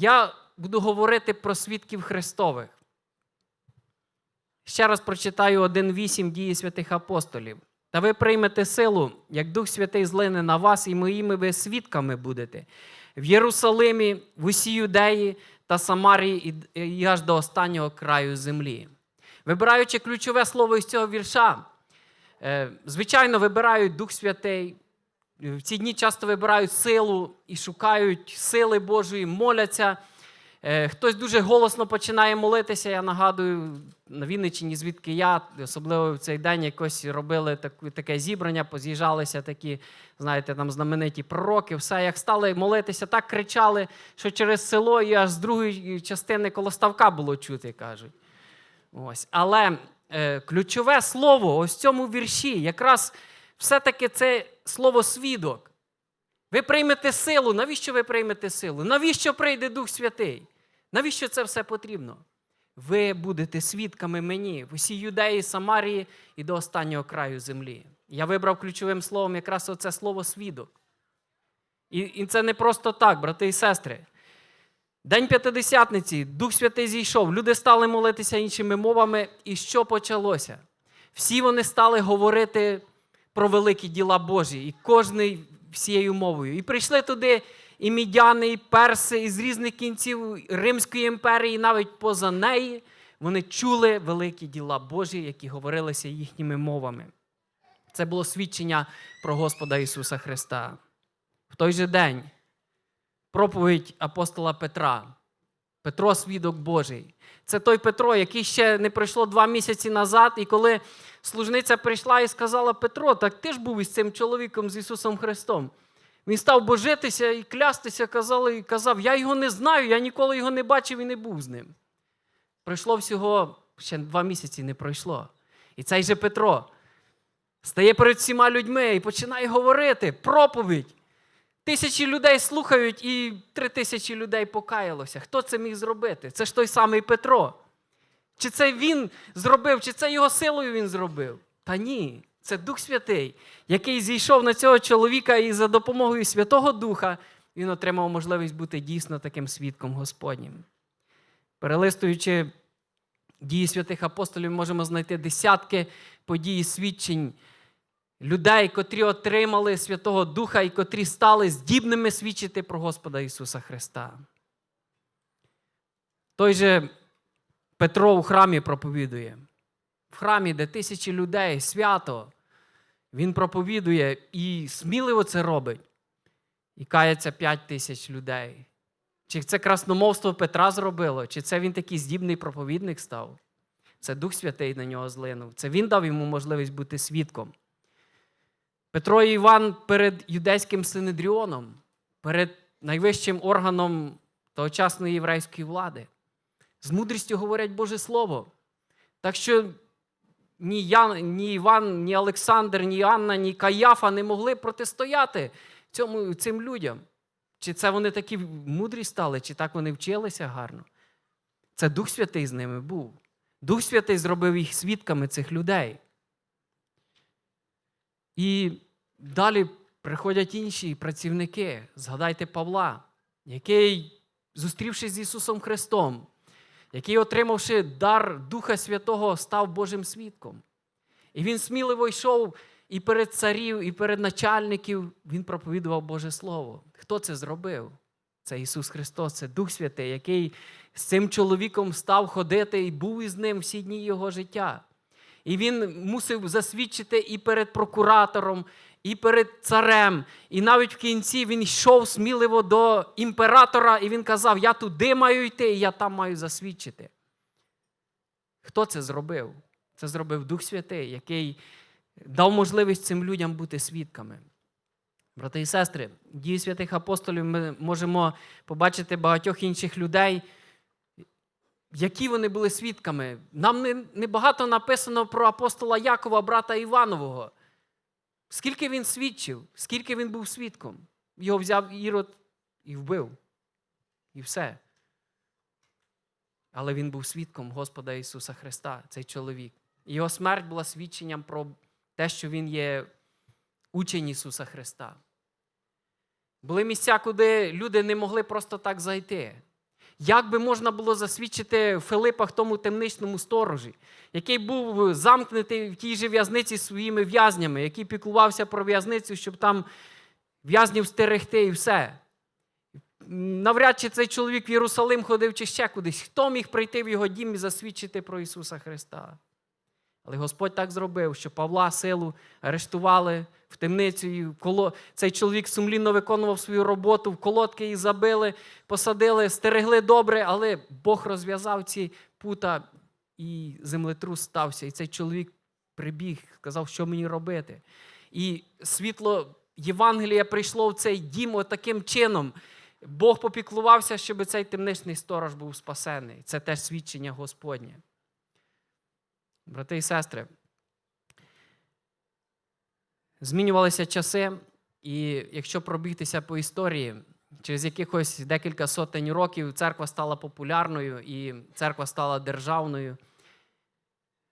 я буду говорити про свідків Христових. Ще раз прочитаю 1.8 дії святих апостолів. Та ви приймете силу, як Дух Святий злине на вас, і моїми ви свідками будете в Єрусалимі, в усій Юдеї та Самарії і- аж до останнього краю землі. Вибираючи ключове слово із цього вірша, е, звичайно, вибирають Дух Святий. В ці дні часто вибирають силу і шукають сили Божої, моляться. Е, Хтось дуже голосно починає молитися. Я нагадую, на Вінниччині, звідки я, особливо в цей день якось робили таке зібрання, поз'їжджалися такі, знаєте, там знамениті пророки. Все, як стали молитися, так кричали, що через село і аж з другої частини коло ставка було чути, кажуть. Ось. Але е, ключове слово ось в цьому вірші, якраз все-таки це слово свідок. Ви приймете силу. Навіщо ви приймете силу? Навіщо прийде Дух Святий? Навіщо це все потрібно? Ви будете свідками мені в усій юдеї, Самарії і до останнього краю землі. Я вибрав ключовим словом якраз оце слово свідок. І, і це не просто так, брати і сестри. День П'ятидесятниці, Дух Святий зійшов, люди стали молитися іншими мовами. І що почалося? Всі вони стали говорити про великі діла Божі, і кожний всією мовою. І прийшли туди і мідяни, і перси, із різних кінців Римської імперії, і навіть поза неї. Вони чули великі діла Божі, які говорилися їхніми мовами. Це було свідчення про Господа Ісуса Христа. В той же день проповідь апостола Петра. Петро свідок Божий. Це той Петро, який ще не пройшло два місяці назад, і коли служниця прийшла і сказала: Петро, так ти ж був із цим чоловіком з Ісусом Христом. Він став божитися і клястися, казали, і казав: Я його не знаю, я ніколи його не бачив і не був з ним. Пройшло всього ще два місяці не пройшло. І цей же Петро стає перед всіма людьми і починає говорити проповідь. Тисячі людей слухають, і три тисячі людей покаялося. Хто це міг зробити? Це ж той самий Петро. Чи це він зробив, чи це його силою він зробив? Та ні, це Дух Святий, який зійшов на цього чоловіка, і за допомогою Святого Духа він отримав можливість бути дійсно таким свідком Господнім. Перелистуючи дії святих апостолів, можемо знайти десятки подій, свідчень людей, котрі отримали Святого Духа і котрі стали здібними свідчити про Господа Ісуса Христа. Той же Петро у храмі проповідує. В храмі, де тисячі людей, свято, він проповідує і сміливо це робить. І кається п'ять тисяч людей. Чи це красномовство Петра зробило, чи це він такий здібний проповідник став? Це Дух Святий на нього злинув. Це він дав йому можливість бути свідком. Петро і Іван перед юдейським синедріоном, перед найвищим органом тогочасної єврейської влади. З мудрістю говорять Боже Слово. Так що ні, Ян, ні Іван, ні Олександр, ні Анна, ні Каяфа не могли протистояти цьому, цим людям. Чи це вони такі мудрі стали, чи так вони вчилися гарно? Це Дух Святий з ними був. Дух Святий зробив їх свідками цих людей. І далі приходять інші працівники. Згадайте Павла, який, зустрівшись з Ісусом Христом, який, отримавши дар Духа Святого, став Божим свідком. І він сміливо йшов і перед царів, і перед начальників він проповідував Боже Слово. Хто це зробив? Це Ісус Христос, це Дух Святий, який з цим чоловіком став ходити і був із ним всі дні його життя. І він мусив засвідчити і перед прокуратором, і перед царем. І навіть в кінці він йшов сміливо до імператора, і він казав: Я туди маю йти, і я там маю засвідчити. Хто це зробив? Це зробив Дух Святий, який дав можливість цим людям бути свідками. Брати і сестри, дії святих апостолів ми можемо побачити багатьох інших людей, які вони були свідками. Нам не, не написано про апостола Якова, брата Іванового. Скільки він свідчив, скільки він був свідком. Його взяв Ірод і вбив. І все. Але він був свідком Господа Ісуса Христа, цей чоловік. Його смерть була свідченням про те, що він є учень Ісуса Христа. Були місця, куди люди не могли просто так зайти. Як би можна було засвідчити Филипа в тому темничному сторожі, який був замкнутий в тій же в'язниці своїми в'язнями, який піклувався про в'язницю, щоб там в'язнів стерегти і все. Навряд чи цей чоловік в Єрусалим ходив чи ще кудись. Хто міг прийти в його дім і засвідчити про Ісуса Христа? Але Господь так зробив, що Павла силу арештували в темницю. Коло... Цей чоловік сумлінно виконував свою роботу, в колодки її забили, посадили, стерегли добре, але Бог розв'язав ці пута, і землетрус стався. І цей чоловік прибіг, сказав, що мені робити. І світло Євангелія прийшло в цей дім отаким чином. Бог попіклувався, щоб цей темничний сторож був спасений. Це теж свідчення Господнє. Брати і сестри, змінювалися часи, і якщо пробігтися по історії, через якихось декілька сотень років церква стала популярною і церква стала державною,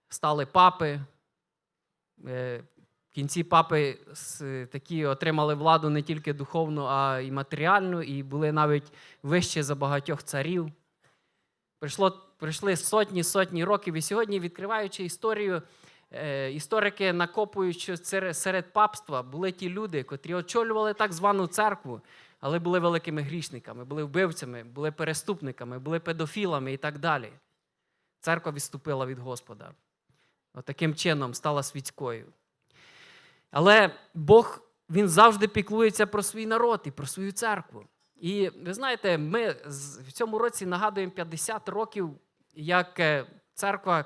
стали папи. Е, В кінці папи такі отримали владу не тільки духовну, а й матеріальну, і були навіть вище за багатьох царів. Прийшло, прийшли сотні сотні років, і сьогодні, відкриваючи історію, е, історики накопують, що серед, папства були ті люди, котрі очолювали так звану церкву, але були великими грішниками, були вбивцями, були переступниками, були педофілами і так далі. Церква відступила від Господа. Отаким чином стала світською. Але Бог він завжди піклується про свій народ і про свою церкву. І ви знаєте, ми в цьому році нагадуємо 50 років, як е, церква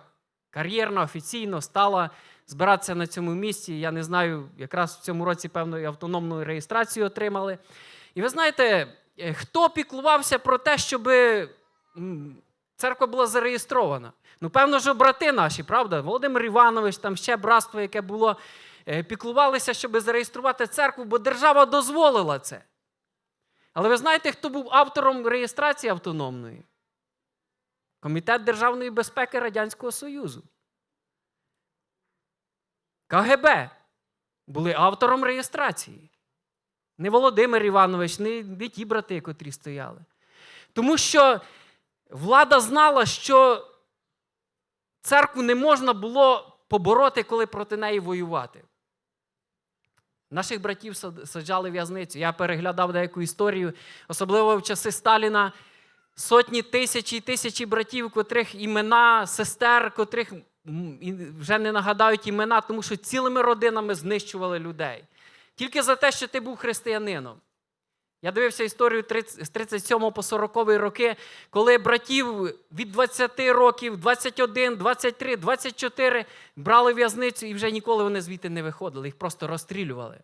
кар'єрна офіційно стала збиратися на цьому місці. Я не знаю, якраз в цьому році певно автономну реєстрацію отримали. І ви знаєте, е, хто піклувався про те, щоб церква була зареєстрована? Ну, певно, що брати наші, правда? Володимир Іванович, там ще братство, яке було, е, піклувалися, щоб зареєструвати церкву, бо держава дозволила це. Але ви знаєте, хто був автором реєстрації автономної? Комітет державної безпеки Радянського Союзу. КГБ були автором реєстрації. Не Володимир Іванович, не, не ті брати, котрі стояли. Тому що влада знала, що церкву не можна було побороти, коли проти неї воювати. Наших братів саджали в в'язницю. Я переглядав деяку історію, особливо в часи Сталіна. Сотні тисячі і тисячі братів, котрих імена, сестер, котрих вже не нагадають імена, тому що цілими родинами знищували людей. Тільки за те, що ти був християнином. Я дивився історію 30 з 37 по 40 роки, коли братів від 20 років, 21, 23, 24 брали в'язницю і вже ніколи вони звідти не виходили, їх просто розстрілювали.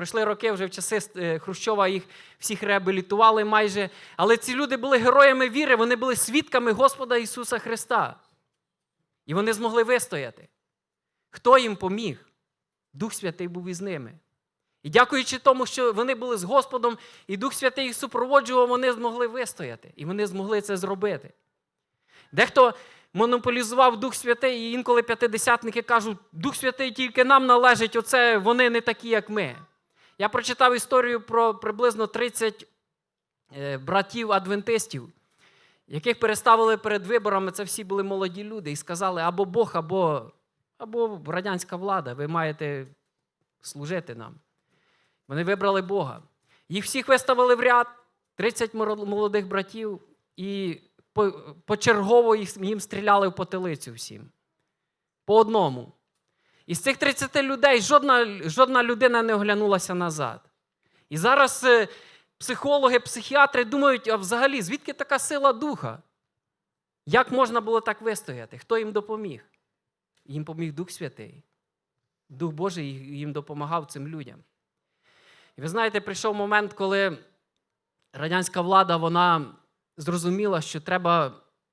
Пройшли роки вже в часи е, Хрущова їх всіх реабілітували майже. Але ці люди були героями віри, вони були свідками Господа Ісуса Христа. І вони змогли вистояти. Хто їм поміг? Дух Святий був із ними. І дякуючи тому, що вони були з Господом, і Дух Святий їх супроводжував, вони змогли вистояти. І вони змогли це зробити. Дехто монополізував Дух Святий, і інколи п'ятидесятники кажуть, Дух Святий тільки нам належить, оце вони не такі, як ми. Я прочитав історію про приблизно 30 е, братів-адвентистів, яких переставили перед виборами. Це всі були молоді люди, і сказали, або Бог, або, або радянська влада, ви маєте служити нам. Вони вибрали Бога. Їх всіх виставили в ряд, 30 молодих братів, і почергово їм стріляли в потилицю всім. По одному. Із цих 30 людей жодна, жодна людина не оглянулася назад. І зараз е, психологи, психіатри думають, а взагалі, звідки така сила духа? Як можна було так вистояти? Хто їм допоміг? Їм поміг Дух Святий. Дух Божий їм допомагав цим людям. І ви знаєте, прийшов момент, коли радянська влада вона зрозуміла, що треба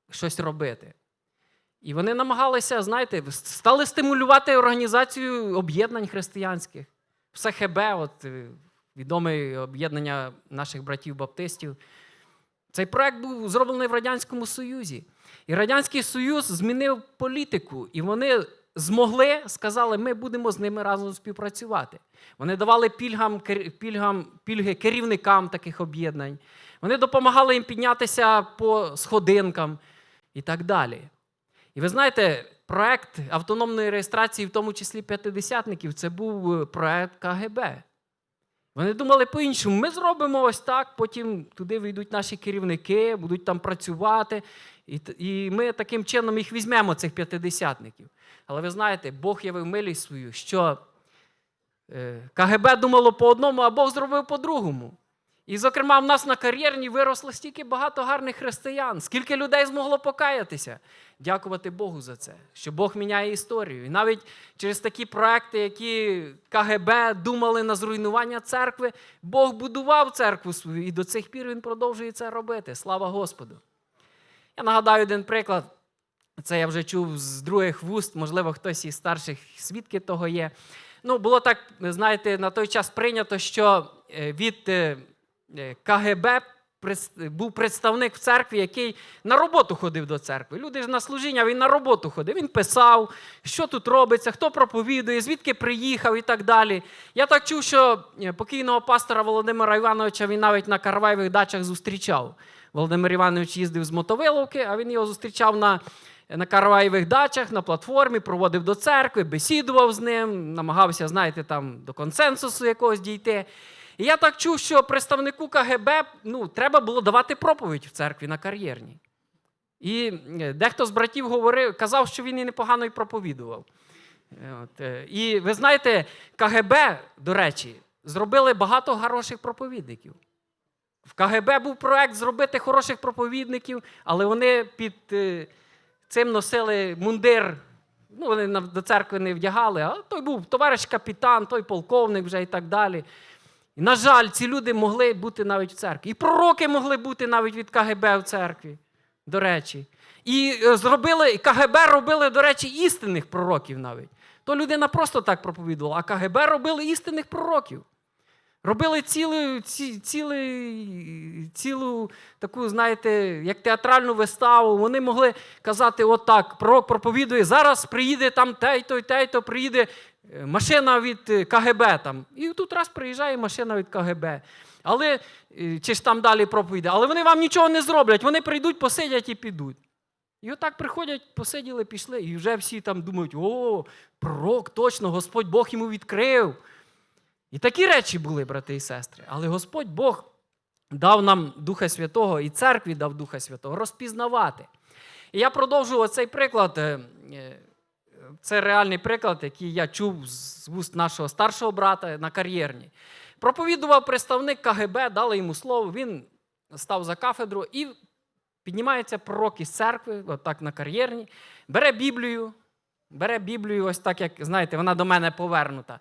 щось робити. І вони намагалися, знаєте, стали стимулювати організацію об'єднань християнських. ПСХБ, от е, відоме об'єднання наших братів-баптистів. Цей проект був зроблений в Радянському Союзі. І Радянський Союз змінив політику, і вони змогли, сказали, ми будемо з ними разом співпрацювати. Вони давали пільгам, пільгам, пільги керівникам таких об'єднань. Вони допомагали їм піднятися по сходинкам і так далі. І ви знаєте, проект автономної реєстрації, в тому числі п'ятидесятників, це був е, проект КГБ. Вони думали по-іншому. Ми зробимо ось так, потім туди вийдуть наші керівники, будуть там працювати. І, і ми таким чином їх візьмемо, цих п'ятидесятників. Але ви знаєте, Бог явив милість свою, що е, КГБ думало по одному, а Бог зробив по-другому. І, зокрема, в нас на кар'єрні виросло стільки багато гарних християн, скільки людей змогло покаятися. Дякувати Богу за це, що Бог міняє історію. І навіть через такі проекти, які КГБ думали на зруйнування церкви, Бог будував церкву свою, і до цих пір він продовжує це робити. Слава Господу! Я нагадаю один приклад. Це я вже чув з других вуст, можливо, хтось із старших свідки того є. Ну, було так, знаєте, на той час прийнято, що е, від е, КГБ був представник в церкві, який на роботу ходив до церкви. Люди ж на служіння, він на роботу ходив. Він писав, що тут робиться, хто проповідує, звідки приїхав і так далі. Я так чув, що е, покійного пастора Володимира Івановича він навіть на Караваєвих дачах зустрічав. Володимир Іванович їздив з Мотовиловки, а він його зустрічав на, на Караваєвих дачах, на платформі, проводив до церкви, бесідував з ним, намагався, знаєте, там до консенсусу якогось дійти. І я так чув, що представнику КГБ ну, треба було давати проповідь в церкві на кар'єрній. І е, дехто з братів говорив, казав, що він і непогано й проповідував. Е, От, е, і ви знаєте, КГБ, до речі, зробили багато хороших проповідників. В КГБ був проект зробити хороших проповідників, але вони під цим носили мундир. Ну, вони до церкви не вдягали, а той був товариш капітан, той полковник вже і так далі. І, на жаль, ці люди могли бути навіть в церкві. І пророки могли бути навіть від КГБ в церкві, до речі. І е, зробили, КГБ робили, до речі, істинних пророків навіть. То людина просто так проповідувала, а КГБ робили істинних пророків. Робили цілу, ці, цілий, цілу таку, знаєте, як театральну виставу. Вони могли казати: отак, пророк проповідує, зараз приїде там тей-то, тей-то, приїде е, машина від е, КГБ. Там. І тут раз приїжджає машина від КГБ. Але, е, чи ж там далі проповідає, але вони вам нічого не зроблять, вони прийдуть, посидять і підуть. І отак приходять, посиділи, пішли, і вже всі там думають: о, пророк, точно, Господь Бог йому відкрив. І такі речі були, брати і сестри. Але Господь Бог дав нам Духа Святого і церкві дав Духа Святого розпізнавати. І я продовжу оцей приклад. е, е, Це реальний приклад, який я чув з вуст нашого старшого брата на кар'єрні. Проповідував представник КГБ, дали йому слово, він став за кафедру і піднімається пророк із церкви, отак на кар'єрні, бере Біблію, бере Біблію, ось так, як знаєте, вона до мене повернута.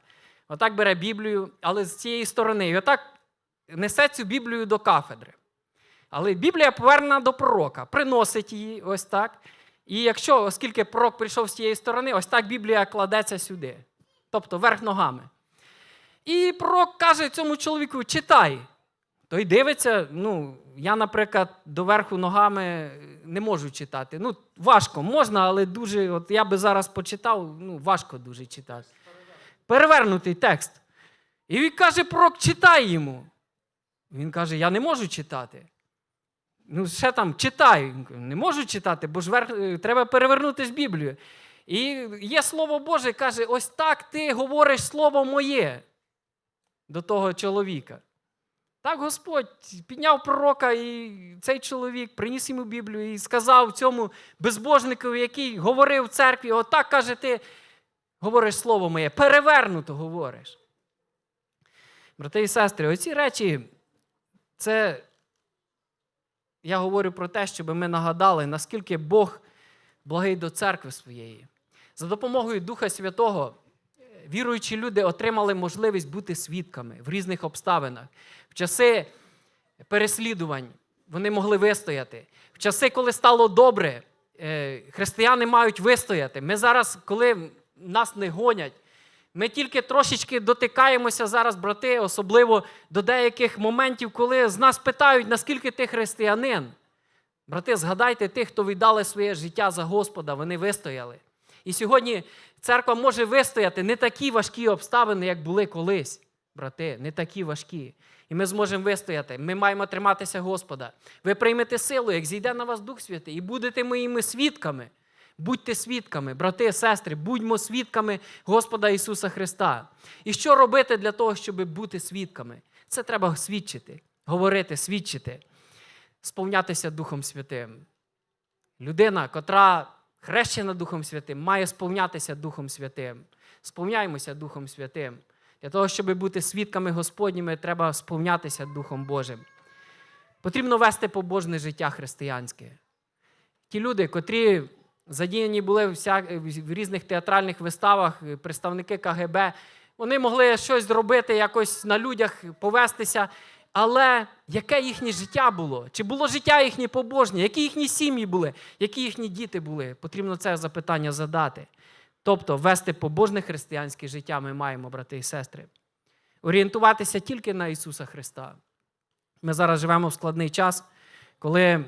Отак бере Біблію, але з цієї сторони. І отак несе цю Біблію до кафедри. Але Біблія повернена до пророка, приносить її ось так. І якщо, оскільки пророк прийшов з цієї сторони, ось так Біблія кладеться сюди, тобто верх ногами. І пророк каже цьому чоловіку: читай. Той дивиться, ну, я, наприклад, доверху ногами не можу читати. Ну, важко, можна, але дуже, от я би зараз почитав, ну, важко дуже читати. Перевернутий текст. І він каже, пророк, читай йому. Він каже, я не можу читати. Ну, ще там читай. Не можу читати, бо ж верх, е, треба перевернути з Біблію. І є слово Боже, каже: ось так ти говориш слово моє до того чоловіка. Так Господь підняв пророка, і цей чоловік приніс йому Біблію і сказав цьому безбожникові, який говорив в церкві, отак каже, ти говориш слово моє, перевернуто говориш. Брати і сестри, оці речі, це я говорю про те, щоб ми нагадали, наскільки Бог благий до церкви своєї. За допомогою Духа Святого е, віруючі люди отримали можливість бути свідками в різних обставинах. В часи переслідувань вони могли вистояти. В часи, коли стало добре, е, християни мають вистояти. Ми зараз, коли нас не гонять, ми тільки трошечки дотикаємося зараз, брати, особливо до деяких моментів, коли з нас питають, наскільки ти християнин. Брати, згадайте тих, хто віддали своє життя за Господа, вони вистояли. І сьогодні церква може вистояти не такі важкі обставини, як були колись, брати, не такі важкі. І ми зможемо вистояти. Ми маємо триматися Господа. Ви приймете силу, як зійде на вас Дух Святий, і будете моїми свідками. Будьте свідками, брати, сестри, будьмо свідками Господа Ісуса Христа. І що робити для того, щоб бути свідками? Це треба свідчити, говорити, свідчити, сповнятися Духом Святим. Людина, котра хрещена Духом Святим, має сповнятися Духом Святим. Сповняємося Духом Святим. Для того, щоб бути свідками Господніми, треба сповнятися Духом Божим. Потрібно вести побожне життя християнське. Ті люди, котрі задіяні були в різних театральних виставах, представники КГБ, вони могли щось зробити, якось на людях повестися. Але яке їхнє життя було? Чи було життя їхнє побожнє? Які їхні сім'ї були? Які їхні діти були? Потрібно це запитання задати. Тобто вести побожне християнське життя ми маємо, брати і сестри. Орієнтуватися тільки на Ісуса Христа. Ми зараз живемо в складний час, коли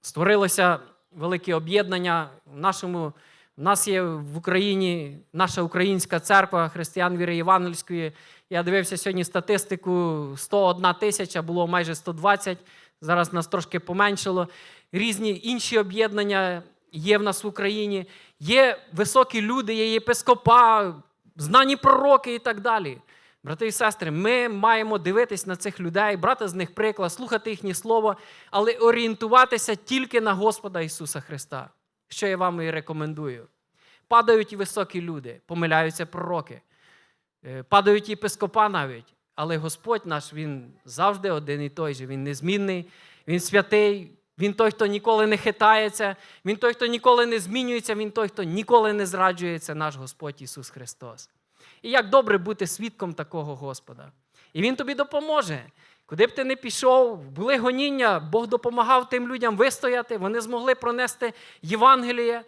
створилося велике об'єднання. В нашому в нас є в Україні наша українська церква християн віри Євангельської. Я дивився сьогодні статистику: 101 тисяча, було майже 120. Зараз нас трошки поменшало. Різні інші об'єднання є в нас в Україні. Є високі люди, є єпископа, знані пророки і так далі. Брати і сестри, ми маємо дивитись на цих людей, брати з них приклад, слухати їхнє слово, але орієнтуватися тільки на Господа Ісуса Христа, що я вам і рекомендую. Падають і високі люди, помиляються пророки, е, падають єпископа навіть. Але Господь наш, Він завжди один і той же. Він незмінний, Він святий, Він той, хто ніколи не хитається, Він той, хто ніколи не змінюється, Він той, хто ніколи не зраджується, наш Господь Ісус Христос. І як добре бути свідком такого Господа. І Він тобі допоможе. Куди б ти не пішов, були гоніння, Бог допомагав тим людям вистояти, вони змогли пронести Євангеліє.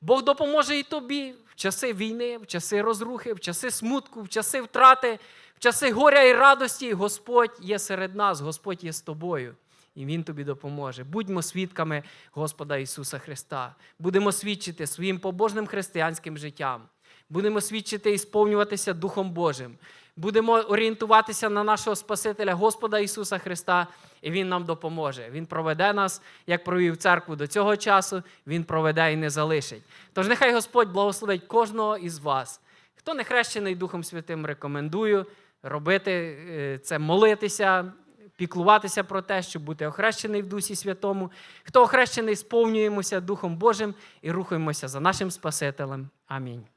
Бог допоможе і тобі в часи війни, в часи розрухи, в часи смутку, в часи втрати, в часи горя і радості. Господь є серед нас, Господь є з тобою. І Він тобі допоможе. Будьмо свідками Господа Ісуса Христа. Будемо свідчити своїм побожним християнським життям. Будемо свідчити і сповнюватися Духом Божим. Будемо орієнтуватися на нашого Спасителя Господа Ісуса Христа, і Він нам допоможе. Він проведе нас, як провів церкву до цього часу, Він проведе і не залишить. Тож нехай Господь благословить кожного із вас. Хто не хрещений Духом Святим, рекомендую робити е, це, молитися, піклуватися про те, щоб бути охрещений в Дусі Святому. Хто охрещений, сповнюємося Духом Божим і рухаємося за нашим Спасителем. Амінь.